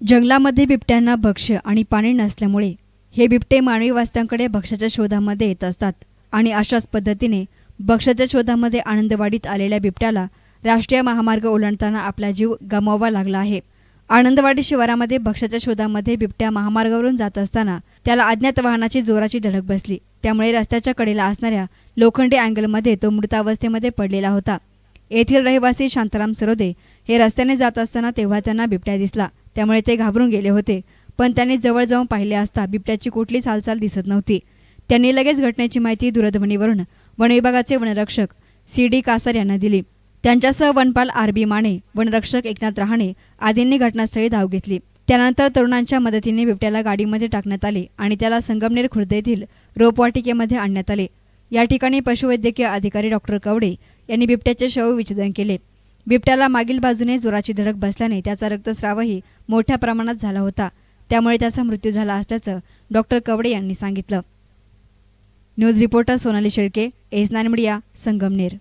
जंगलामध्ये बिबट्यांना भक्ष्य आणि पाणी नसल्यामुळे हे बिबटे मानवी वास्त्यांकडे भक्ष्याच्या शोधामध्ये येत असतात आणि अशाच पद्धतीने भक्ष्याच्या शोधामध्ये आनंदवाडीत आलेल्या बिबट्याला राष्ट्रीय महामार्ग ओलांडताना आपला जीव गमावावा लागला आहे. आनंदवाडी शिवारामध्ये भक्ष्याच्या शोधामध्ये बिबट्या महामार्गावरून जात असताना त्याला अज्ञात वाहनाची जोराची धडक बसली. त्यामुळे रस्त्याच्या कडेला असणाऱ्या लोखंडी अँगलमध्ये तो मृतावस्थेमध्ये पडलेला होता. येथील रहिवासी शांताराम सरोदे हे रस्त्याने जात असताना तेव्हा त्यांना बिबट्या दिसला. त्यामुळे ते घाबरून गेले होते. पण त्यांनी जवळ जाऊन पाहिले असता बिबट्याची कुठलीच हालचाल दिसत नव्हती. त्यांनी लगेच घटनेची माहिती दूरध्वनीवरून वनविभागाचे वनरक्षक सी डी कासार यांना दिली. त्यांच्यासह वनपाल आर बी माने वनरक्षक एकनाथ रहाणे आदींनी घटनास्थळी धाव घेतली. त्यानंतर तरुणांच्या मदतीने बिबट्याला गाडीमध्ये टाकण्यात आले आणि त्याला संगमनेर खुर्द येथील रोपवाटिकेमध्ये आणण्यात आले. या ठिकाणी पशुवैद्यकीय अधिकारी डॉक्टर कवडे यांनी बिबट्याचे शव विच्छेदन केले. बिबट्याला मागील बाजूने जोराची धडक बसल्याने त्याचा रक्तस्रावही मोठ्या प्रमाणात झाला होता. त्यामुळे त्याचा मृत्यू झाला असल्याचं डॉक्टर कवडे यांनी सांगितलं. News reporter Sonali Shelke S nine media Sangamner.